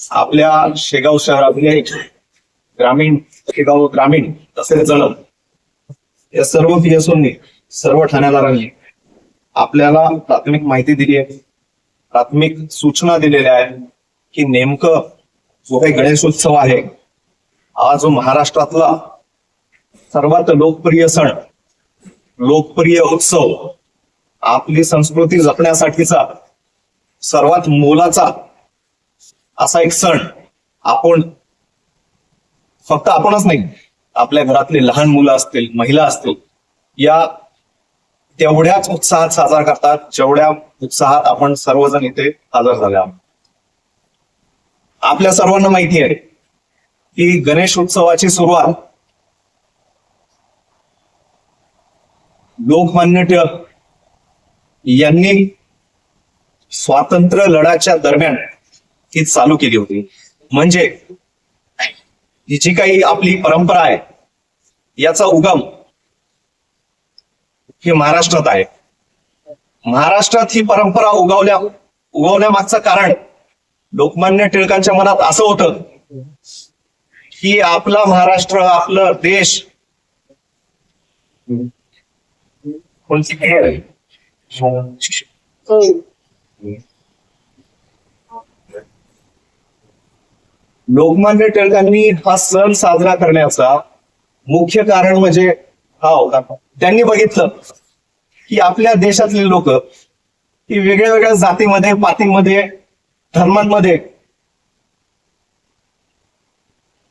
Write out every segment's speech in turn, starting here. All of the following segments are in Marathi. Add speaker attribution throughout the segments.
Speaker 1: आपल्या शेगाव शहरातले ग्रामीण शेगाव ग्रामीण तसेच जळम या सर्व पीएसओनी सर्व ठाण्यादारांनी आपल्याला प्राथमिक माहिती दिली आहे. प्राथमिक सूचना दिलेल्या आहेत की नेमकं जो काही गणेशोत्सव आहे हा जो महाराष्ट्रातला सर्वात लोकप्रिय सण लोकप्रिय उत्सव आपली संस्कृती जपण्यासाठीचा सर्वात मोलाचा असा एक सण आपण फक्त आपणच नाही आपल्या घरातले लहान मुलं असतील महिला असतील या तेवढ्याच उत्साहात साजरा करतात जेवढ्या उत्साहात आपण सर्वजण इथे हजर झाले आहोत. आपल्या सर्वांना माहिती आहे की गणेश उत्सवाची सुरुवात लोकमान्य टिळक यांनी स्वातंत्र्य लढ्याच्या दरम्यान ही चालू केली होती. म्हणजे ही जी काही आपली परंपरा आहे याचा उगम हे महाराष्ट्रात आहे. महाराष्ट्रात ही परंपरा उगवल्या उगवण्यामागचं कारण लोकमान्य टिळकांच्या मनात असं होतं की आपला महाराष्ट्र आपलं देश कोणती खेळ आहे? लोकमान्य टिळकांनी हा सण साजरा करण्याचा मुख्य कारण म्हणजे हा होता. त्यांनी बघितलं की आपल्या देशातले लोक की वेगळ्या वेगळ्या जातीमध्ये पातीमध्ये धर्मांमध्ये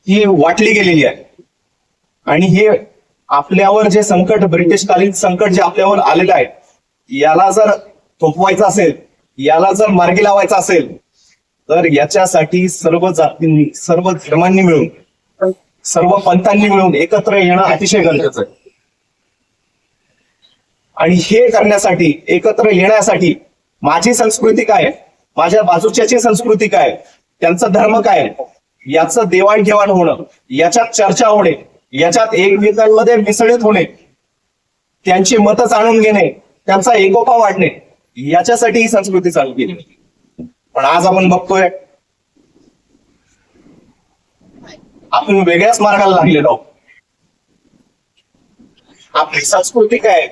Speaker 1: ही वाटली गेलेली आहे. आणि हे आपल्यावर जे संकट ब्रिटिशकालीन संकट जे आपल्यावर आलेलं आहे याला जर थोपवायचं असेल याला जर मार्गी लावायचं असेल तर याच्यासाठी सर्व जातींनी सर्व धर्मांनी मिळून सर्व पंथांनी मिळून एकत्र येणं अतिशय गरजेचं आहे. आणि हे करण्यासाठी एकत्र येण्यासाठी माझी संस्कृती काय माझ्या बाजूच्याची संस्कृती काय त्यांचा धर्म काय याचं देवाणघेवाण होणं याच्यात चर्चा होणे याच्यात एकमेकांमध्ये मिसळीत होणे त्यांची मतं जाणून घेणे त्यांचा एकोपा वाढणे याच्यासाठी ही संस्कृती चालू केली. पण आज आपण बघतोय आपण वेगळ्याच मार्गाला लागलेलो आपली संस्कृती काय?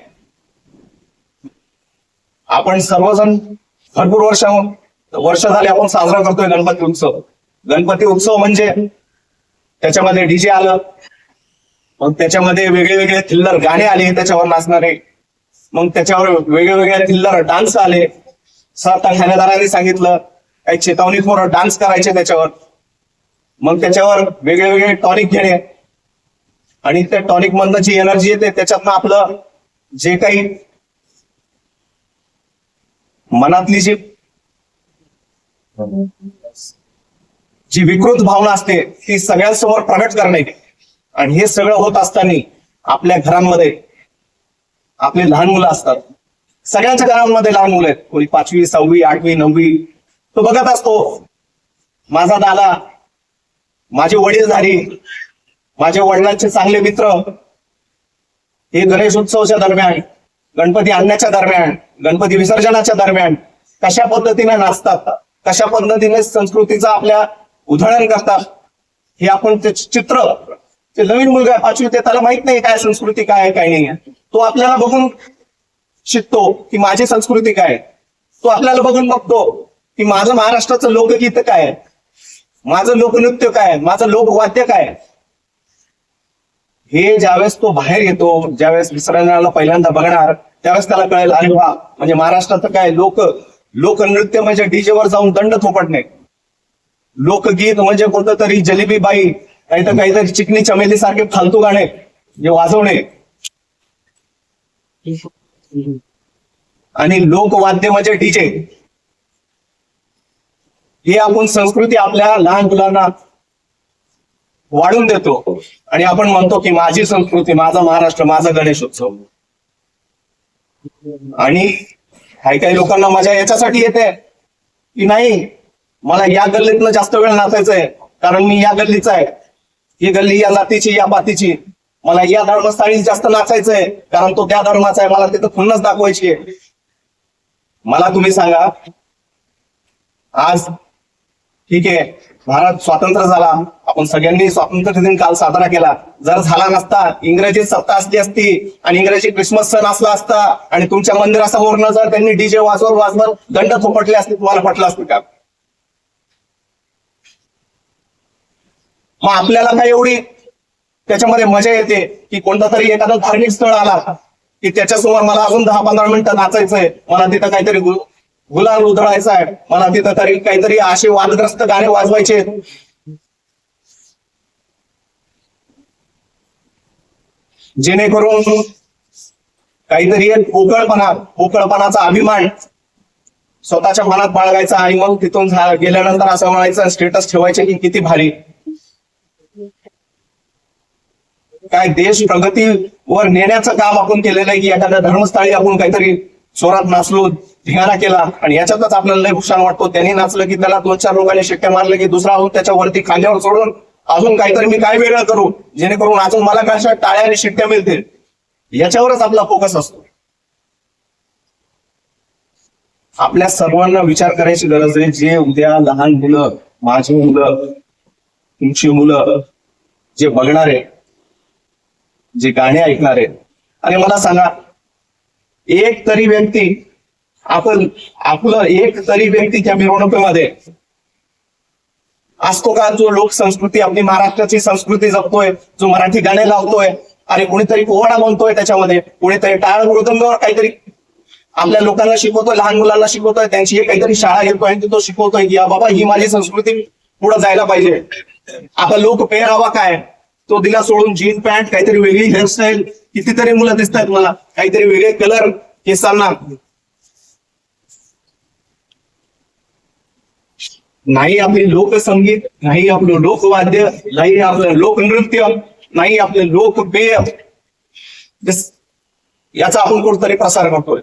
Speaker 1: आपण सर्वजण भरपूर वर्ष वर्ष झाले आपण साजरा करतोय गणपती उत्सव. गणपती उत्सव म्हणजे त्याच्यामध्ये डीजे आलं मग त्याच्यामध्ये वेगळे वेगळे थिल्लर गाणे आले त्याच्यावर नाचणारे मग त्याच्यावर वेगळे वेगळे थिल्लर डान्स आले. सर ठाणेदारांनी सांगितलं काही चेतावणी डान्स करायचे त्याच्यावर. मग त्याच्यावर वेगळे वेगळे टॉनिक घेणे. आणि त्या टॉनिक मधनं जी एनर्जी येते त्याच्यातनं आपलं जे काही मनातली जी जी विकृत भावना असते ती सगळ्यांसमोर प्रकट करणे. आणि हे सगळं होत असताना आपल्या घरांमध्ये आपले लहान मुलं असतात. सगळ्यांच्या घरांमध्ये लहान मुलं आहेत कोणी पाचवी सहावी आठवी नववी तो बघत असतो माझा दादा माझे वडीलधारी माझे वडिलांचे चांगले मित्र हे गणेश उत्सवाच्या दरम्यान गणपती आणण्याच्या दरम्यान गणपती विसर्जनाच्या दरम्यान कशा पद्धतीने नाचतात कशा पद्धतीने संस्कृतीचा आपल्या उधळण करतात हे आपण ते चित्र ते नवीन मुलगा पाचवी ते त्याला माहीत नाही काय संस्कृती काय आहे काय नाही आहे. तो आपल्याला बघून शिकतो की माझी संस्कृती काय तो आपल्याला बघून बघतो की माझं महाराष्ट्राचं लोकगीत काय माझं लोकनृत्य काय माझं लोकवाद्य काय आहे? हे ज्यावेळेस तो बाहेर येतो ज्यावेळेस विसर्जनाला पहिल्यांदा बघणार त्यावेळेस त्याला कळेल अरे वा म्हणजे महाराष्ट्राचं काय लोक लोकनृत्य म्हणजे डीजे वर जाऊन दंड थोपटणे. लोकगीत म्हणजे कोणतं तरी जलेबी बाई नाही तर काहीतरी चिकनी चमेली सारखे फालतू गाणे जे वाजवणे. आणि लोकवाद्य म्हणजे डीजे हे आपण संस्कृती आपल्या लहान मुलांना वाढून देतो. आणि आपण म्हणतो की माझी संस्कृती माझा महाराष्ट्र माझा गणेश उत्सव आणि काही काही लोकांना मजा याच्यासाठी येते की नाही मला या गल्लीतनं जास्त वेळ नाचायचंय कारण मी या गल्लीचा आहे. ही गल्ली या जातीची या पातीची मला या धर्मस्थळी जास्त नाचायचंय कारण तो त्या धर्माचा आहे मला तिथं पुन्हाच दाखवायची आहे. मला तुम्ही सांगा आज ठीक आहे भारत स्वातंत्र्य झाला आपण सगळ्यांनी स्वातंत्र्य दिन काल साजरा केला. जर झाला नसता इंग्रजी सत्ता असली असती आणि इंग्रजी क्रिसमस सण असला असता आणि तुमच्या मंदिरासमोर न जर त्यांनी डीजे वाजवर वाजवर दंड थोपटले असते तुम्हाला पटलं असतं का? मग आपल्याला काय एवढी त्याच्यामध्ये मजा येते की कोणता तरी एखादा धार्मिक स्थळ आला की त्याच्यासमोर मला अजून दहा पंधरा मिनिटं नाचायचंय. मला तिथं काहीतरी गुलाल उधळायचा आहे. मला तिथं तरी काहीतरी असे वादग्रस्त गाणे वाजवायचे जेणेकरून काहीतरी एक पोकळपणा पोकळपणाचा अभिमान स्वतःच्या मनात बाळगायचा आणि मग तिथून गेल्यानंतर असं म्हणायचं स्टेटस ठेवायचे की किती भारी. काय देश प्रगतीवर नेण्याचं काम आपण केलेलं आहे की एखाद्या धर्मस्थळी आपण काहीतरी चोरात नाचलो धिंगाणा केला आणि याच्यातच आपल्याला लय नुकसान वाटतो. त्यांनी नाचलं की त्याला दोन चार लोकांनी शिट्ट्या मारलं की दुसरा अजून त्याच्यावरती खांद्यावर सोडून अजून काहीतरी मी काय वेगळं करू? जेणेकरून अजून मला कशा टाळ्या आणि शिट्ट्या मिळतील? याच्यावरच आपला फोकस असतो. आपल्या सर्वांना विचार करायची गरज आहे जे उद्या लहान मुलं माझी मुलं तुमची मुलं जे बघणार आहे जे गाणे ऐकणार. आहेत आणि मला सांगा एक तरी व्यक्ती आपण आपलं एक तरी व्यक्ती त्या मिरवणुकीमध्ये. असतो का जो लोकसंस्कृती आपली महाराष्ट्राची संस्कृती जपतोय जो मराठी गाणे लावतोय आणि कुणीतरी पोवाडा म्हणतोय त्याच्यामध्ये कुणीतरी टाळ मृदंगावर काहीतरी. आपल्या लोकांना शिकवतोय लहान मुलांना शिकवतोय त्यांची काहीतरी शाळा घेतोय आणि तो शिकवतोय की बाबा ही माझी संस्कृती पुढे जायला पाहिजे. आता लोक पेहरावा काय? तो दिला सोडून जीन पॅन्ट काहीतरी वेगळी हेअरस्टाईल कितीतरी मुलं दिसतात मला. काहीतरी वेगळे कलर केसांना नाही आपले लोकसंगीत नाही आपलं लोकवाद्य नाही आपलं लोकनृत्य नाही आपले लोकपेय याचा आपण कुठतरी प्रसार करतोय.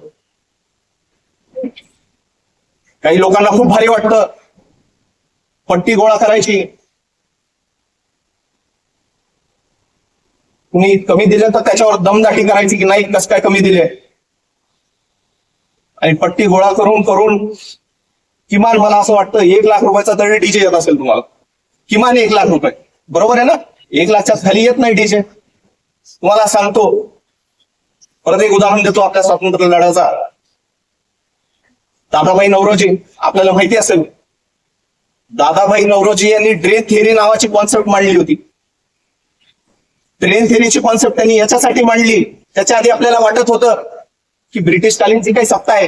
Speaker 1: काही लोकांना खूप भारी वाटतं. पट्टी गोळा करायची. कुणी कमी दिले तर त्याच्यावर दमदाटी करायची की नाही कस काय कमी दिले? आणि पट्टी गोळा करून करून किमान मला असं वाटतं एक लाख रुपयाचा तरी डीजे येत असेल तुम्हाला. किमान एक लाख रुपये. बरोबर आहे ना? एक लाखच्या खाली येत नाही डीजे. तुम्हाला सांगतो परत एक उदाहरण देतो आपल्या स्वातंत्र्य लढ्याचा. दादाभाई नवरोजी आपल्याला माहिती असेल. दादाभाई नवरोजी यांनी ड्रेन थिअरी नावाची कॉन्सेप्ट मांडली होती. ट्रेन थेरीची कॉन्सेप्ट त्यांनी याच्यासाठी मांडली. त्याच्या आधी आपल्याला वाटत होतं की ब्रिटिशकालीन जी काही सत्ता आहे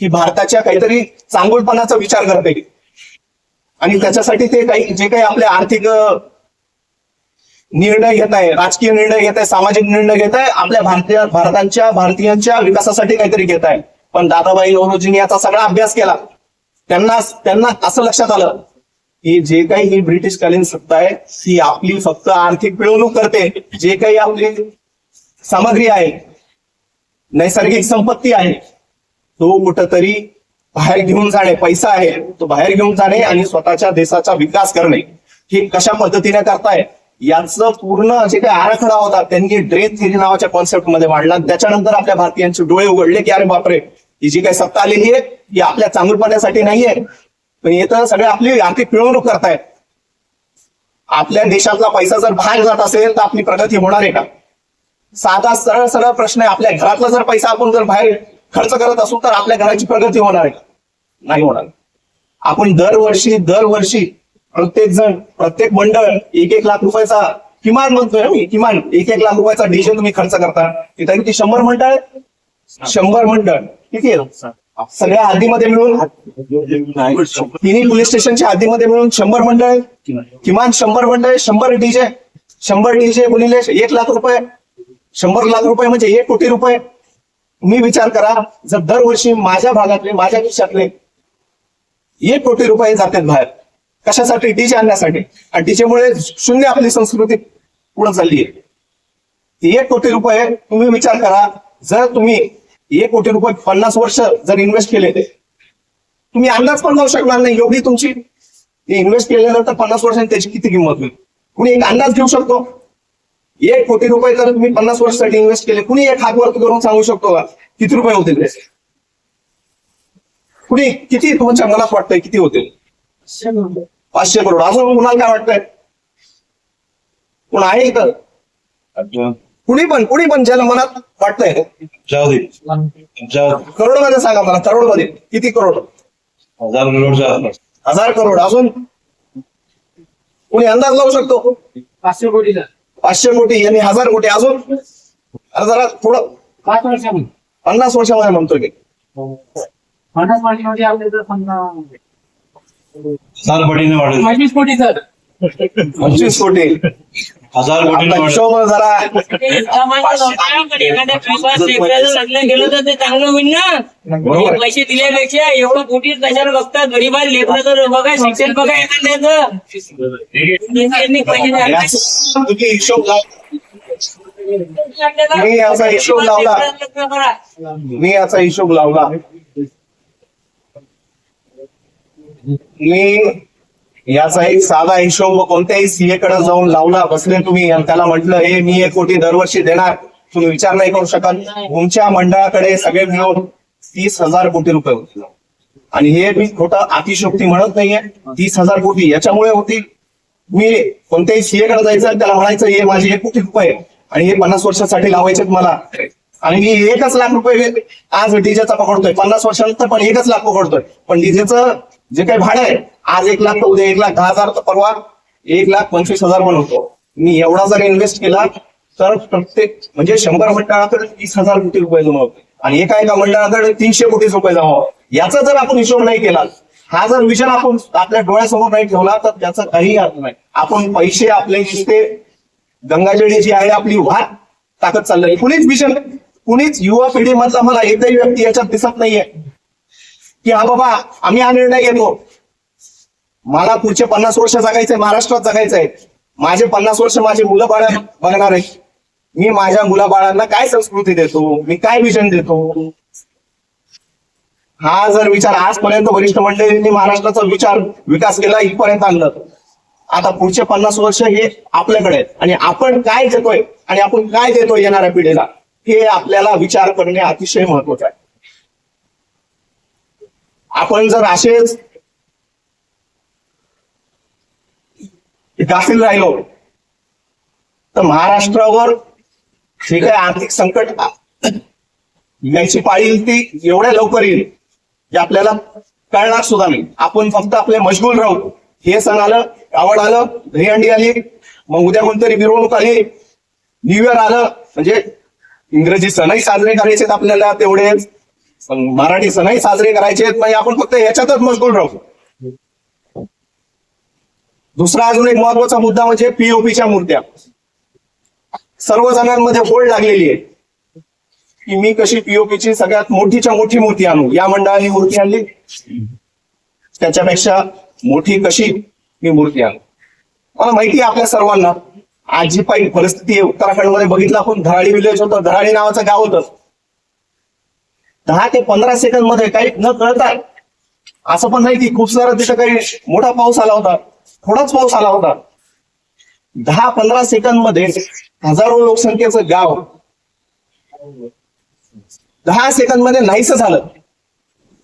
Speaker 1: ही भारताच्या काहीतरी चांगुलपणाचा विचार करते. आणि त्याच्यासाठी ते काही जे काही आपले आर्थिक निर्णय घेत आहे राजकीय निर्णय घेत आहे सामाजिक निर्णय घेत आहे आपल्या भारतीय भारतांच्या भारतीयांच्या विकासासाठी काहीतरी घेत आहे. पण दादाबाई नवरोजींनी याचा सगळा अभ्यास केला. त्यांना त्यांना असं लक्षात आलं की जे काही ही ब्रिटिशकालीन सत्ता आहे ती आपली फक्त आर्थिक पिळवणूक करते. जे काही आपली सामग्री आहे नैसर्गिक संपत्ती आहे तो कुठंतरी बाहेर घेऊन जाणे पैसा आहे तो बाहेर घेऊन जाणे आणि स्वतःच्या देशाचा विकास करणे. हे कशा पद्धतीने करताय? याचं पूर्ण जे काही आराखडा होता त्यांनी ड्रेन थिअरी नावाच्या कॉन्सेप्टमध्ये मांडला. त्याच्यानंतर आपल्या भारतीयांचे डोळे उघडले की अरे बापरे ही जी काही सत्ता आलेली आहे ही आपल्या चांगुलपणासाठी नाहीये. इथं सगळे आपली आर्थिक पिळवणूक करतायत. आपल्या देशातला पैसा जर बाहेर जात असेल तर आपली प्रगती होणार आहे का? साधा सरळ सरळ प्रश्न आहे. आपल्या घरातला जर पैसा आपण जर बाहेर खर्च करत असू तर आपल्या घराची प्रगती होणार आहे का? नाही होणार. आपण दरवर्षी दरवर्षी प्रत्येक जण प्रत्येक मंडळ एक एक लाख रुपयाचा किमान म्हणतोय मी किमान एक एक लाख रुपयाचा डिझेल तुम्ही खर्च करता. तिथे किती? शंभर मंडळ? शंभर मंडळ. किती आहे? सगळ्या हद्दीमध्ये मिळून तिन्ही पोलीस स्टेशनच्या हद्दीमध्ये मिळून शंभर मंडळ किमान शंभर मंडळ शंभर डीजे शंभर डीजे गुणिले एक लाख रुपये शंभर लाख रुपये म्हणजे एक कोटी रुपये. तुम्ही विचार करा जर दरवर्षी माझ्या भागातले माझ्या देशातले एक कोटी रुपये जातात बाहेर कशासाठी? डीजे आणण्यासाठी. आणि डीजेमुळे शून्य आपली संस्कृती पुढे चालली आहे. एक कोटी रुपये तुम्ही विचार करा जर तुम्ही एक कोटी रुपये पन्नास वर्ष जर इन्व्हेस्ट केले ते तुम्ही अंदाज पण लावू शकणार नाही एवढी तुमची. इन्व्हेस्ट केल्यानंतर पन्नास वर्षांनी त्याची किती किंमत होईल? कुणी एक अंदाज घेऊ शकतो? एक कोटी रुपये जर तुम्ही पन्नास वर्षासाठी इन्व्हेस्ट केले कुणी एक हात वरती करून सांगू शकतो का? किती रुपये होतील त्याचे कुणी किती तुमच्या मनात वाटतंय किती होतील? पाचशे करोड. अजून कुणाला काय वाटतंय? कोण आहे इथं? कुणी पण कुणी पण ज्याला मनात वाटतंय.
Speaker 2: जाऊ दे जाऊ दे.
Speaker 1: करोड सांगा मला करोडमध्ये किती करोड?
Speaker 2: हजार करोडच्या आसपास
Speaker 1: हजार करोड. अजून? कुणी अंदाज लावू शकतो?
Speaker 3: पाचशे कोटीचा
Speaker 1: पाचशे कोटी यांनी हजार कोटी. अजून? अरे जरा थोडं
Speaker 3: पाच वर्षामध्ये
Speaker 1: पन्नास वर्षामध्ये म्हणतोय की
Speaker 3: पन्नास वर्षामध्ये आपले तर समजा
Speaker 2: हजार पटीने वाढेल.
Speaker 3: पंचवीस कोटी सर.
Speaker 1: पंचवीस कोटी.
Speaker 2: हजार
Speaker 1: हिशोब जरा
Speaker 4: गेलं तर ते चांगलं होईल ना. हे पैसे दिल्यापेक्षा एवढं कोटी कशाला बघतात? गरीबाला लेकरं तर बघा शिक्षण बघा येतात त्याचं
Speaker 1: हिशोब. मी याचा हिशोब लावला. मी याचा हिशोब लावला. मी याचा एक साधा हिशोब कोणत्याही सीए कडे जाऊन लावला बसले तुम्ही आणि त्याला म्हटलं हे मी एक कोटी दरवर्षी देणार. तुम्ही विचार नाही करू शकत. तुमच्या मंडळाकडे सगळे मिळून तीस हजार कोटी रुपये होतील. आणि हे मी खोटं अतिशोक्ती म्हणत नाहीये. तीस हजार कोटी याच्यामुळे होतील. मी कोणत्याही सीए कडे जायचं त्याला म्हणायचं हे माझे एक कोटी रुपये आणि हे पन्नास वर्षासाठी लावायचे मला. आणि मी एकच लाख रुपये आज डीजेचा पकडतोय. पन्नास वर्षानंतर पण एकच लाख पकडतोय. पण डीजेचं जे काही भाडं आहे आज एक लाख तर उद्या एक लाख. दहा हजार तर परवा एक लाख पंचवीस हजार पण होतो. मी एवढा जर इन्व्हेस्ट केला तर प्रत्येक म्हणजे शंभर मंडळाकडे तीस हजार कोटी रुपये जमा होते. आणि एका एका मंडळाकडे तीनशे कोटी रुपये जमा याचा जर आपण हिशोब नाही केला हा जर विचार आपण आपल्या डोळ्यासमोर नाही ठेवला तर त्याचा काही अर्थ नाही. आपण पैसे आपले नुसते गंगाजळी जी आहे आपली वाट टाकत चाललंय कुणीच विषय कुणीच युवा पिढी मधला मला एकही व्यक्ती याच्यात दिसत नाहीये. की हा बाबा आम्ही हा निर्णय घेतो. मला पुढचे पन्नास वर्ष जगायचंय महाराष्ट्रात जगायचंय. माझे पन्नास वर्ष माझे मुलं बाळ बघणार आहे. मी माझ्या मुलाबाळांना काय संस्कृती देतो? मी काय विजन देतो? हा जर विचार आजपर्यंत वरिष्ठ मंडळींनी महाराष्ट्राचा विचार विकास केला इथपर्यंत आणलं. आता पुढचे पन्नास वर्ष हे आपल्याकडे आहेत. आणि आपण काय देतोय? आणि आपण काय देतोय येणाऱ्या पिढीला? हे आपल्याला विचार करणे अतिशय महत्वाचं आहे. आपण जर असेच गाफील राहिलो तर महाराष्ट्रावर जे काही आर्थिक संकट यायची पाळी ती एवढ्या लवकर येईल की आपल्याला कळणार सुद्धा नाही. आपण फक्त आपले मशगूल राहू. हे सण आलं आवड आलं दहीहंडी आली मग उद्या कोणतरी मिरवणूक आली न्यू इयर आलं म्हणजे इंग्रजी सणही साजरे करायचे आहेत आपल्याला तेवढेच मराठी सणही साजरे करायचे आहेत. म्हणजे आपण फक्त याच्यातच मशगूल राहू. दुसरा अजून एक महत्त्वाचा मुद्दा म्हणजे पीओपीच्या मूर्त्या. सर्व जणांमध्ये होड लागलेली आहे. की मी कशी पीओपीची सगळ्यात मोठीच्या मोठी मूर्ती आणू? या मंडळाने मूर्ती आणली. त्याच्यापेक्षा मोठी कशी मी मूर्ती आणू? मला माहिती आहे आपल्या सर्वांना. आज जी परिस्थिती आहे. उत्तराखंडमध्ये बघितलं आपण धराडी विलेज होतं धराडी नावाचं गाव होतं. दहा ते पंधरा सेकंदमध्ये काही न कळता असं पण नाही की खूप सारा तिथं काही मोठा पाऊस आला होता थोडाच पाऊस आला होता. दहा पंधरा सेकंदमध्ये हजारो लोकसंख्येचं गाव दहा सेकंदमध्ये नाहीस झालं.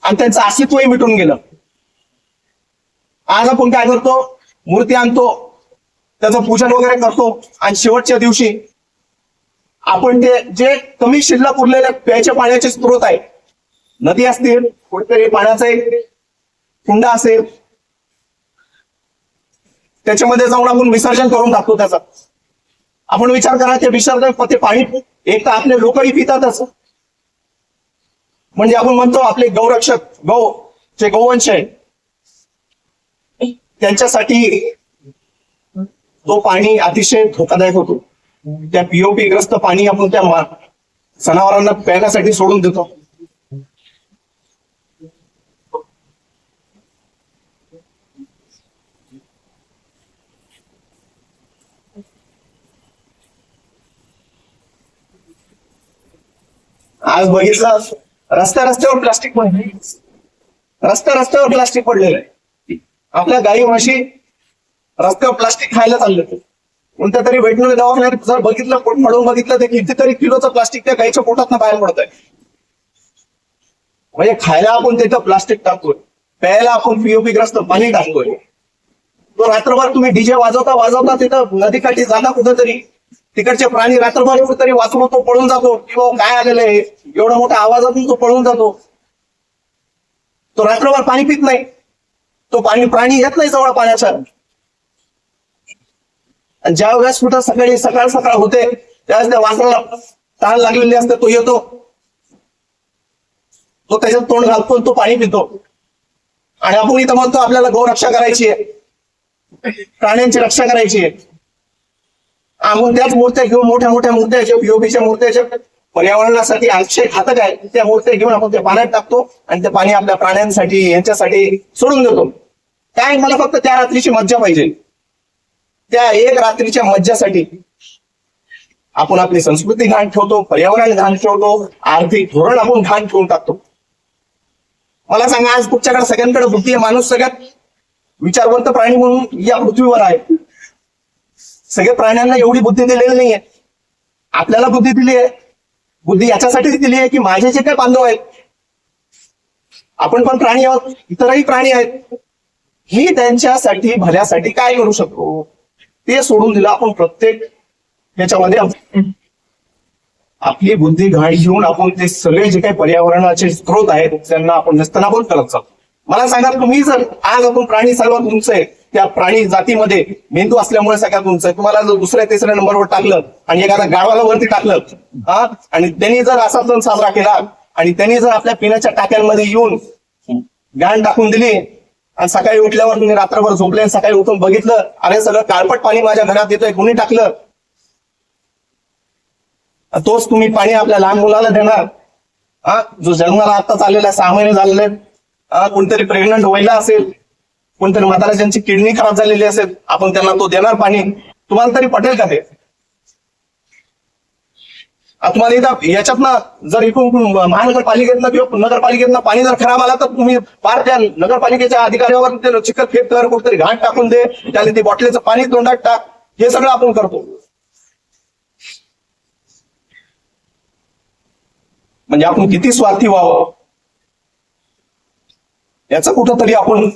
Speaker 1: आणि त्यांचं अस्तित्वही मिटून गेलं. आज आपण काय करतो? मूर्ती आणतो. त्याचं पूजन वगैरे करतो. आणि शेवटच्या दिवशी आपण ते जे कमी शिल्लक उरलेले प्यायच्या पाण्याचे स्रोत आहे नदी असतील कुठेतरी पाण्याचा एक कुंडा असेल त्याच्यामध्ये जाऊन आपण विसर्जन करून टाकतो त्याचा. आपण विचार करा ते विसर्जन ते पाणी एक तर आपले लोकही पितातच. म्हणजे आपण म्हणतो आपले गौरक्षक गौ जे गौवंश आहे त्यांच्यासाठी तो पाणी अतिशय धोकादायक होतो. त्या पीओपी ग्रस्त पाणी आपण त्या मा- प्यायण्यासाठी सोडून देतो. आज बघितलं रस्त्या रस्त्यावर प्लास्टिक पडले. रस्त्या रस्त्यावर प्लास्टिक पडलेलं आहे. आपल्या गाई म्हशी रस्त्यावर प्लास्टिक खायला चाललं ते कोणत्या तरी वेटनरी दवाखान्यात जर बघितलं पोट फाडून बघितलं तर कितीतरी किलोचं प्लास्टिक त्या गाईच्या पोटात बाहेर पडत आहे म्हणजे खायला आपण तिथं प्लास्टिक टाकतोय. प्यायला आपण पीओपी ग्रस्त पाणी टाकतोय. तो रात्रभर तुम्ही डीजे वाजवता वाजवता तिथं नदीकाठी जाता कुठंतरी. तिकडचे प्राणी रात्रभर कुठेतरी वाचून तो पळून जातो. किंवा काय आलेलं आहे? एवढा मोठ्या आवाजातून तो पळून जातो. तो रात्रभर पाणी पित नाही. तो पाणी प्राणी येत नाही जवळ पाण्याचा. ज्या वेळेस कुठं सकाळी सकाळ सकाळ होते त्यावेळेस त्या वासराला ताण लागलेली असते तो येतो. तो त्याच्यात तोंड घालतो तो पाणी पितो. आणि आपण इथं म्हणतो आपल्याला गौरक्षा करायची आहे. प्राण्यांची रक्षा करायची आहे. आपण त्याच मूर्त्या घेऊन मोठ्या मोठ्या मूर्त्या योगीच्या मूर्त्याच्या पर्यावरणासाठी अक्षय घातक आहे त्या मूर्त्या घेऊन आपण त्या पाण्यात टाकतो आणि ते पाणी आपल्या प्राण्यांसाठी यांच्यासाठी सोडून देतो. काय? मला फक्त त्या रात्रीची मज्जा पाहिजे. त्या एक रात्रीच्या मज्जासाठी आपण आपली संस्कृती घाण ठेवतो पर्यावरण घाण ठेवतो आर्थिक धोरण आपण घाण ठेवून टाकतो. मला सांगा आज तुमच्याकडे सगळ्यांकडे बुद्धी आहे माणूस सगळ्यात विचारवंत प्राणी म्हणून या पृथ्वीवर आहे. सगळ्या प्राण्यांना एवढी बुद्धी दिलेली नाहीये. आपल्याला बुद्धी दिली आहे. बुद्धी याच्यासाठीच दिली आहे की माझे जे काही बांधव आहेत आपण पण प्राणी आहोत इतरही प्राणी आहेत. मी त्यांच्यासाठी भल्यासाठी काय करू शकतो? ते सोडून दिलं आपण प्रत्येक ह्याच्यामध्ये आप- आपली बुद्धी घाण घेऊन आपण ते सगळे जे काही पर्यावरणाचे स्रोत आहेत त्यांना आपण नसतानाबूत करत चालतो मला सांगा तुम्ही जर आज आपण प्राणी सर्वात उंच आहे त्या प्राणी जातीमध्ये मेंदू असल्यामुळे सगळ्यात उंच आहे. तुम्हाला जर दुसऱ्या तिसऱ्या नंबरवर टाकलं आणि एखाद्या गावाला वरती टाकलं हा? आणि त्यांनी जर असा सण साजरा केला आणि त्यांनी जर आपल्या पिण्याच्या टाक्यांमध्ये येऊन घाण टाकून दिली आणि सकाळी उठल्यावर तुम्ही रात्रभर झोपले आणि सकाळी उठून बघितलं अरे सगळं काळपट पाणी माझ्या घरात येतोय कुणी टाकलं? तोच तुम्ही पाणी आपल्या लहान मुलाला देणार. हा जो जन्माला आता आलेला आहे, सहा महिने झालेले हा कोणतरी प्रेग्नंट व्हायला असेल कोणतरी म्हातारा ज्यांची किडनी खराब झालेली असेल आपण त्यांना तो देणार पाणी. तुम्हाला तरी पटेल का ते? तुम्हाला एकदा याच्यात याच्यातनं जर इकडून महानगरपालिकेतनं किंवा नगरपालिकेतनं पाणी जर खराब आला तर तुम्ही पार त्या नगरपालिकेच्या अधिकाऱ्यावर ते चिखल फेक कर कुठतरी घाट टाकून दे त्याला ते बॉटलीचं पाणी तोंडात टाक हे सगळं आपण करतो. म्हणजे आपण किती स्वार्थी व्हावं? याचा कुठंतरी आपण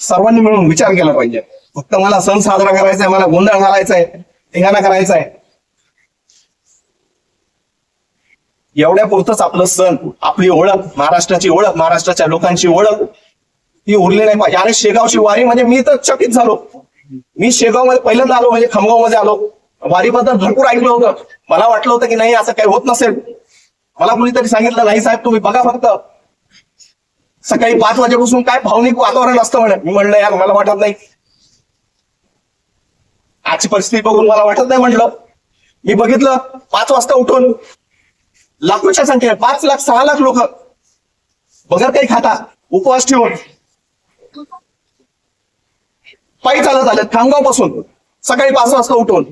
Speaker 1: सर्वांनी मिळून विचार केला पाहिजे. फक्त मला सण साजरा करायचा आहे मला गोंधळ घालायचा आहे धिंगाणा करायचा आहे. एवढ्या पुरतच आपलं सण आपली ओळख महाराष्ट्राची ओळख महाराष्ट्राच्या लोकांची ओळख ही उरली नाही पाहिजे अरे शेगावची वारी म्हणजे मी तर चकित झालो. मी शेगावमध्ये पहिल्यांदा आलो म्हणजे खामगावमध्ये आलो. वारीबद्दल भरपूर ऐकलं होतं. मला वाटलं होतं की नाही असं काही होत नसेल. मला कुणीतरी सांगितलं नाही साहेब तुम्ही बघा फक्त. सकाळी पाच वाजेपासून काय भावनिक वातावरण असतं म्हणे. मी म्हणलं यार मला वाटत नाही. आजची परिस्थिती बघून मला वाटत नाही म्हटलं. मी बघितलं पाच वाजता उठून लाखोच्या संख्येने पाच लाख सहा लाख लोक. बगर काही खाता. उपवास ठेवून. पायी चालत आले खामगावपासून. सकाळी पाच वाजता उठून.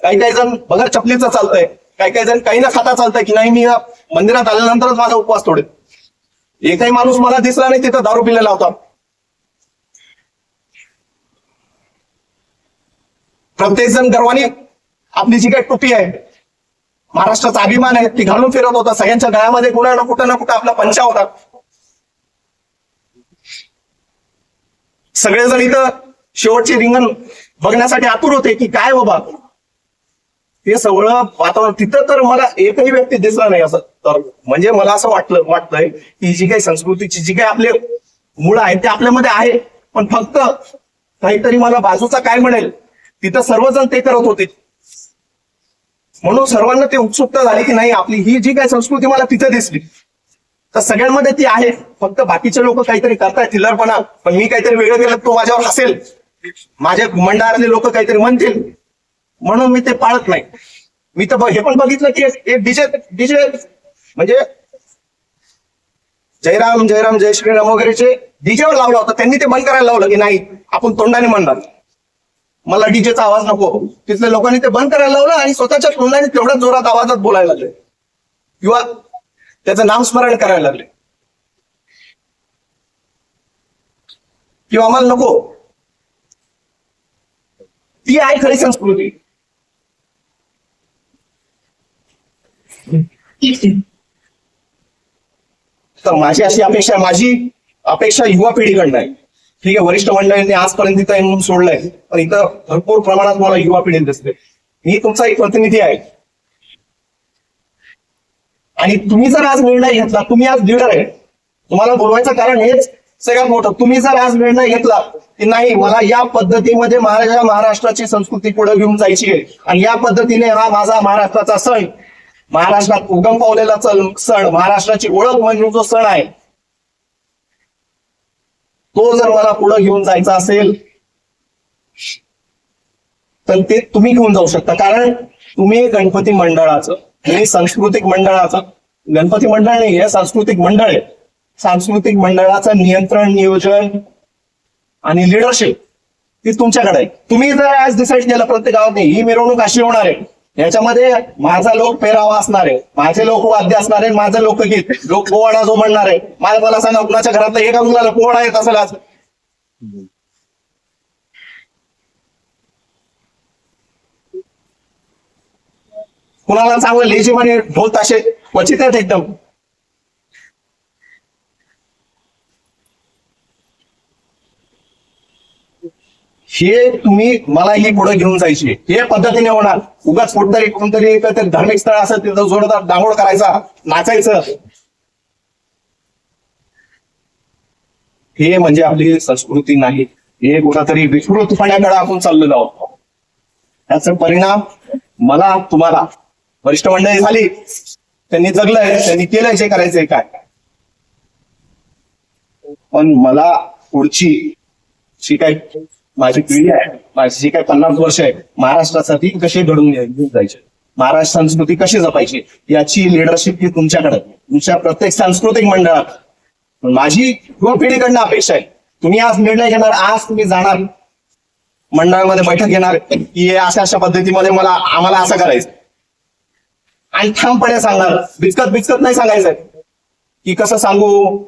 Speaker 1: काही काही जण बगर चपलीचं चालतंय. काही काही जण काही ना खाता चालतंय की नाही मी मंदिरात आल्यानंतरच माझा उपवास तोडेल एकही माणूस मला दिसला नाही तिथं दारू पिलेला होता. प्रत्येक जण गर्वाने आपली जी काही टोपी आहे महाराष्ट्राचा अभिमान आहे ती घालून फिरत होता. सगळ्यांच्या गळ्यामध्ये कुणा ना कुठं ना कुठं आपला पंचा होता. सगळेजण इथं शेवटचे रिंगण बघण्यासाठी आतुर होते की काय बाबा. ते सगळं वातावरण तिथं तर मला एकही व्यक्ती दिसला नाही असं. तर म्हणजे मला असं वाटलं वाटतंय की जी काही संस्कृतीची जी काही आपले मुळं आहेत ते आपल्यामध्ये आहे. पण फक्त काहीतरी मला बाजूचा काय म्हणेल तिथं सर्वजण ते करत होते. म्हणून सर्वांना ते उत्सुकता झाली की नाही आपली ही जी काही संस्कृती मला तिथं दिसली. तर सगळ्यांमध्ये ती आहे. फक्त बाकीचे लोक काहीतरी करतायत थिलरपणा पण मी काहीतरी वेगळं केलं तो माझ्यावर हसेल. माझ्या मंडळातले लोक काहीतरी म्हणतील. म्हणून मी ते पाळत नाही. मी तर हे पण बघितलं की एक डीजे डीजे म्हणजे जयराम जयराम जय श्रीराम वगैरेचे डीजेवर लावला होता. त्यांनी ते बंद करायला लावलं की नाही आपण तोंडाने म्हणणार. मला डीजेचा आवाज नको. तिथल्या लोकांनी ते बंद करायला लावलं आणि स्वतःच्या तोंडाने तेवढ्या जोरात आवाजात बोलायला लागले. किंवा त्याचं नामस्मरण करायला लागले. किंवा आम्हाला नको. ती आहे खरी संस्कृती. तर माझी अशी अपेक्षा आहे, माझी अपेक्षा युवा पिढीकडनं आहे. ठीक आहे वरिष्ठ मंडळींनी आजपर्यंत इथं येऊन सोडलंय. पण इथं भरपूर प्रमाणात मला युवा पिढी दिसते मी तुमचा एक प्रतिनिधी आहे. आणि तुम्ही जर आज निर्णय घेतला तुम्ही आज लिडर आहे. तुम्हाला बोलवायचं कारण हेच सगळ्यात मोठं. तुम्ही जर आज निर्णय घेतला की नाही मला या पद्धतीमध्ये महाराजा महाराष्ट्राची संस्कृती पुढे घेऊन जायची आहे. आणि या पद्धतीने हा माझा महाराष्ट्राचा सण महाराष्ट्रात उगम पावलेला सण महाराष्ट्राची ओळख म्हणून जो सण आहे तो जर मला पुढे घेऊन जायचा असेल तर ते तुम्ही घेऊन जाऊ शकता. कारण तुम्ही गणपती मंडळाचं तुम्ही सांस्कृतिक मंडळाचं गणपती मंडळ नाही हे सांस्कृतिक मंडळ आहे. सांस्कृतिक मंडळाचं नियंत्रण नियोजन आणि लिडरशिप ती तुमच्याकडे आहे. तुम्ही जर आज डिसाईड केलं प्रत्येक गावात ही मिरवणूक अशी होणार आहे. याच्यामध्ये माझा लोक पेरावा असणार आहे. माझे लोक वाद्य असणार आहे माझं लोकगीत लोक पोवाडा जो म्हणणार आहे. मला मला सांगा कुणाच्या घरातलं एका मुलाला पोवाडा येत असेल आज? कुणाला चांगलं लेजी म्हणे ढोल ताशे क्वचित आहेत एकदम. हे तुम्ही मला ही पुढे घेऊन जायची. हे पद्धतीने होणार. उगाच कुठतरी कोणतरी धार्मिक स्थळ असं तिथं जोरदार डांगोळ करायचा नाचायचं. हे म्हणजे आपली संस्कृती नाही. हे कुठंतरी विकृतपणाकडे आपण चाललेलो आहोत त्याचा परिणाम मला तुम्हाला. वरिष्ठ मंडळी झाली. त्यांनी जगलंय त्यांनी केलंय जे करायचंय काय. पण मला पुढची जी काही माझी पिढी आहे. माझी जी काही पन्नास वर्ष आहे महाराष्ट्रासाठी कशी घडून जायचे? महाराष्ट्र संस्कृती कशी जपायची? याची लिडरशिप ही तुमच्याकडे. तुमच्या प्रत्येक सांस्कृतिक मंडळात. माझी युवा पिढीकडनं अपेक्षा आहे. तुम्ही आज निर्णय घेणार आज तुम्ही जाणार. मंडळामध्ये बैठक घेणार की अशा अशा पद्धतीमध्ये मला आम्हाला असं करायचं. आणि ठामपणे सांगणार. बिचकत बिचकत नाही सांगायचं. की कसं सांगू?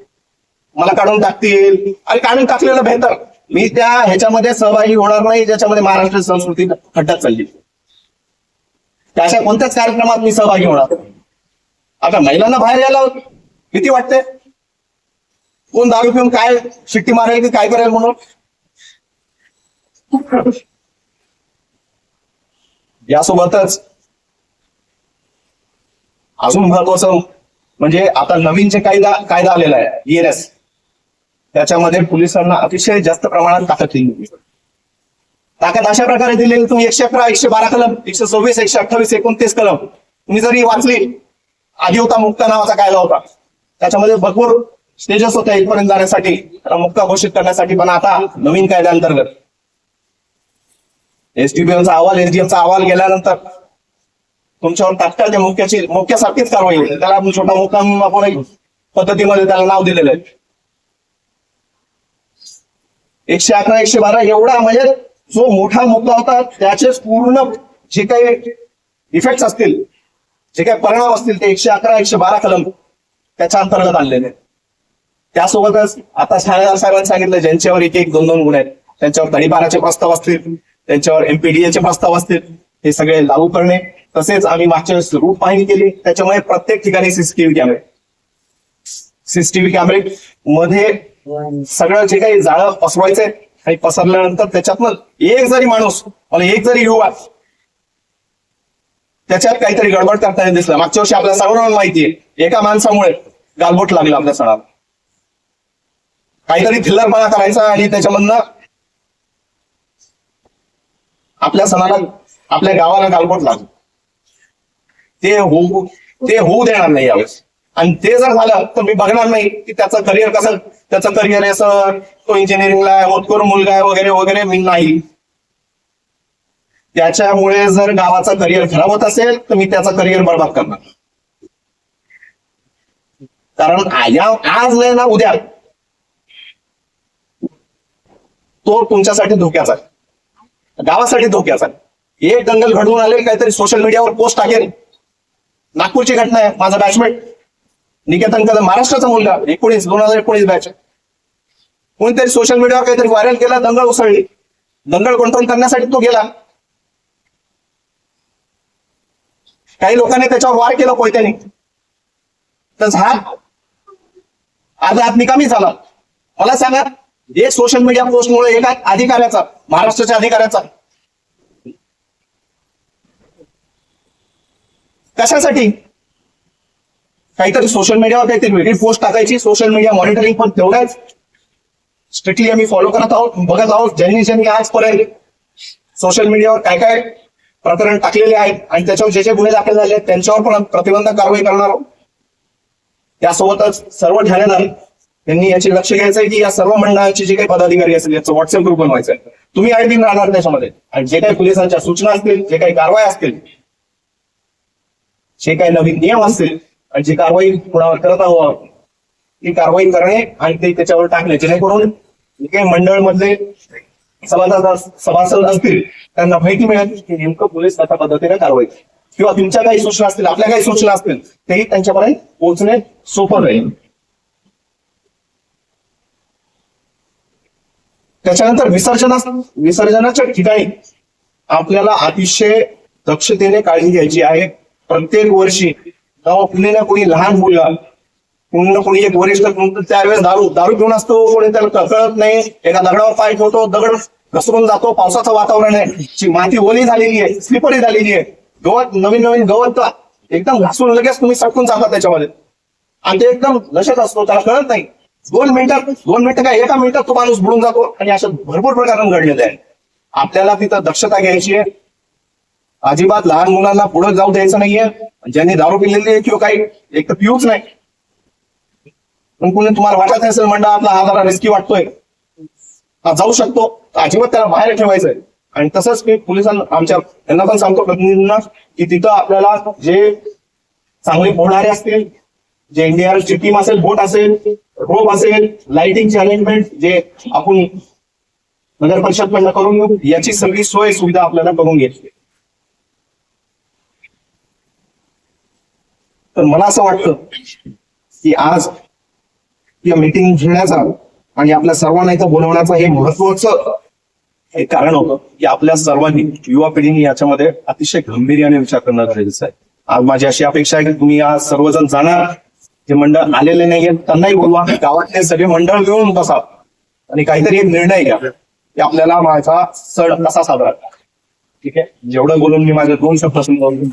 Speaker 1: मला काढून टाकतील. आणि काढून टाकलेलं बेहतर. मी त्या ह्याच्यामध्ये सहभागी होणार नाही ज्याच्यामध्ये महाराष्ट्र संस्कृती खड्ड्यात चालली. त्या अशा कोणत्याच कार्यक्रमात मी सहभागी होणार नाही. आता महिलांना बाहेर यायला किती वाटते. कोण दारू पिऊन काय शिट्टी मारेल की काय करेल म्हणून? यासोबतच अजून महत्वाचं म्हणजे आता नवीन जे कायदा कायदा आलेला आहे एस त्याच्यामध्ये पोलिसांना अतिशय जास्त प्रमाणात ताकद दिली ताकद अशा प्रकारे दिलेली तुम्ही एकशे अकरा एकशे बारा कलम एकशे सव्वीस एकशे अठ्ठावीस एकोणतीस कलम. तुम्ही जरी वाचली आधी होता मुक्ता नावाचा कायदा होता. त्याच्यामध्ये भरपूर स्टेजेस होत्या इथपर्यंत जाण्यासाठी मुक्ता घोषित करण्यासाठी पण आता नवीन कायद्याअंतर्गत. एसडीबीएमचा अहवाल एसडीएमचा अहवाल गेल्यानंतर तुमच्यावर तात्काळ त्या मुख्याची मुक्यासारखीच कारवाई होईल. त्याला आपण छोटा मुक्का आपण पद्धतीमध्ये त्याला नाव दिलेलं आहे. एकशे अकरा एकशे बारा एवढा म्हणजे जो मोठा मुद्दा होता त्याचे पूर्ण जे काही इफेक्ट असतील जे काही परिणाम असतील ते एकशे अकरा एकशे बारा कलम त्याच्या अंतर्गत आणलेले. आहेत. त्यासोबतच आता ठाणेदार साहेबांनी सांगितलं ज्यांच्यावर एक एक दोन दोन गुण आहेत. त्यांच्यावर तडीपाराचे प्रस्ताव असतील त्यांच्यावर एमपीडीएचे प्रस्ताव असतील हे सगळे लागू करणे. तसेच आम्ही मागच्या वेळेस रूट पाहणी केली. त्याच्यामुळे प्रत्येक ठिकाणी सीसीटीव्ही कॅमेरे सीसीटीव्ही कॅमेरे मध्ये सगळं जे काही जाळं पसरवायचंय काही पसरल्यानंतर त्याच्यातनं एक जरी माणूस आणि एक जरी युवा त्याच्यात काहीतरी गडबड करताना दिसला. मागच्या वर्षी आपल्या सर्वांना माहितीये एका माणसामुळे गालबोट लागला आपल्या सणाला. काहीतरी थिल्लरपणा करायचा आणि त्याच्यामधनं आपल्या सणाला आपल्या गावाला गालबोट लागलं. ते होऊ ते होऊ देणार नाही यावेळेस. आणि ते जर झालं तर मी बघणार नाही की त्याचं करिअर कसं त्याचं करिअर आहे सर तो इंजिनिअरिंगला आहे होतकरू मुलगा आहे वगैरे वगैरे मी नाही. त्याच्यामुळे जर गावाचा करिअर खराब होत असेल तर मी त्याचा करिअर बर्बाद करणार. कारण आज नाही ना उद्या. तो तुमच्यासाठी धोक्याचा आहे. गावासाठी धोक्याचा आहे. एक दंगल घडवून आले काहीतरी सोशल मीडियावर पोस्ट टाकेल. नागपूरची घटना आहे माझा बॅचमेट निकेतन कदम महाराष्ट्राचा मुलगा एकोणीस दोन हजार एकोणीस बॅच कोणीतरी सोशल मीडियावर काहीतरी व्हायरल केला दंगल उसळली. दंगल कंट्रोल करण्यासाठी तो गेला. काही लोकांनी त्याच्यावर वार केला कोयत्याने. तर हात अर्धा हात निकामी झाला. मला सांगा एक सोशल मीडिया पोस्टमुळे एका अधिकाऱ्याचा महाराष्ट्राच्या अधिकाऱ्याचा? कशासाठी? काहीतरी सोशल मीडियावर काहीतरी वेगळी पोस्ट टाकायची. सोशल मीडिया मॉनिटरिंग पण तेवढ्याच स्ट्रिक्टली आम्ही फॉलो करत आहोत बघत आहोत ज्यांनी ज्यांनी आजपर्यंत सोशल मीडियावर काय काय प्रकरण टाकलेले आहेत आणि त्याच्यावर जे जे गुन्हे दाखल झाले आहेत त्यांच्यावर पण प्रतिबंधक कारवाई करणार आहोत. त्यासोबतच सर्व ठाणेदार त्यांनी याचे लक्ष घ्यायचं आहे की या सर्व मंडळाचे जे काही पदाधिकारी असतील याचं व्हॉट्सअप ग्रुप बनवायचं आहे. तुम्ही ऍडमिन राहणार त्याच्यामध्ये. आणि जे काही पोलिसांच्या सूचना असतील जे काही कारवाई असतील जे काही नवीन नियम असतील जी कारवाई कुणावर करत आहोत ती कारवाई करणे आणि ते त्याच्यावर टाकणे. जेणेकरून जे काही मंडळ मधले सभासद सभासद असतील त्यांना माहिती मिळेल की नेमकं पोलीस कशा पद्धतीने कारवाई किंवा तुमच्या काही सूचना असतील आपल्या काही सूचना असतील तेही त्यांच्यापर्यंत पोहोचणे सोपं राहील त्याच्यानंतर विसर्जना विसर्जनाच्या ठिकाणी आपल्याला अतिशय दक्षतेने काळजी घ्यायची आहे. प्रत्येक वर्षी तेव्हा कुणी ना लहान मुलं कोणी ना कोणी एक वरिष्ठ त्यावेळेस दारू दारू घेऊन असतो कोणी त्याला कळत नाही. एका दगडावर पाय ठेवतो दगड घसरून जातो पावसाचं वातावरण आहे. माती ओली झालेली आहे स्लिपरी झालेली आहे. गवत नवीन नवीन गवत तर एकदम घासून लगेच तुम्ही सटकून जातात त्याच्यामध्ये. आणि ते एकदम लक्षात असतो त्याला कळत नाही. दोन मिनिटात दोन मिनिटं काय एका मिनिटात तो माणूस बुडून जातो. आणि अशा भरपूर प्रकरण घडलेले आहे आपल्याला तिथं दक्षता घ्यायची आहे. अजिबात लहान मुलांना पुढे जाऊ द्यायचं नाहीये. ज्यांनी दारू पिलेली आहे किंवा काही एक तर पिऊच नाही. पण कोणी तुम्हाला वाटत असेल म्हणणं आपला हा जरा रिस्की वाटतोय. हा जाऊ शकतो. अजिबात त्याला बाहेर ठेवायचंय. आणि तसंच मी पोलिसांना आमच्या यांना पण सांगतो प्रतिनिधींना की तिथं आपल्याला जे चांगले पोहणारे असतील जे इंडियाची टीम असेल बोट असेल रोप असेल लाइटिंगचे अरेंजमेंट जे आपण नगर परिषद कडनं करून घेऊ याची सगळी सोय सुविधा आपल्याला करून घ्यायची तर मला असं वाटतं की आज या मीटिंग घेण्याचा आणि आपल्या सर्वांना इथं बोलवण्याचं हे महत्वाचं एक कारण होतं की आपल्या सर्वांनी युवा पिढीने याच्यामध्ये अतिशय गंभीर्याने विचार करणं गरजेचं आहे आज माझी अशी अपेक्षा आहे की तुम्ही आज सर्वजण जाणार. जे मंडळ आलेले नाहीये त्यांनाही बोलवा. गावातले सगळे मंडळ घेऊन बसा. आणि काहीतरी एक निर्णय घ्या. की आपल्याला माझा सण कसा साजरा ठीक आहे? जेवढं बोलून मी माझे दोन शब्द समजावून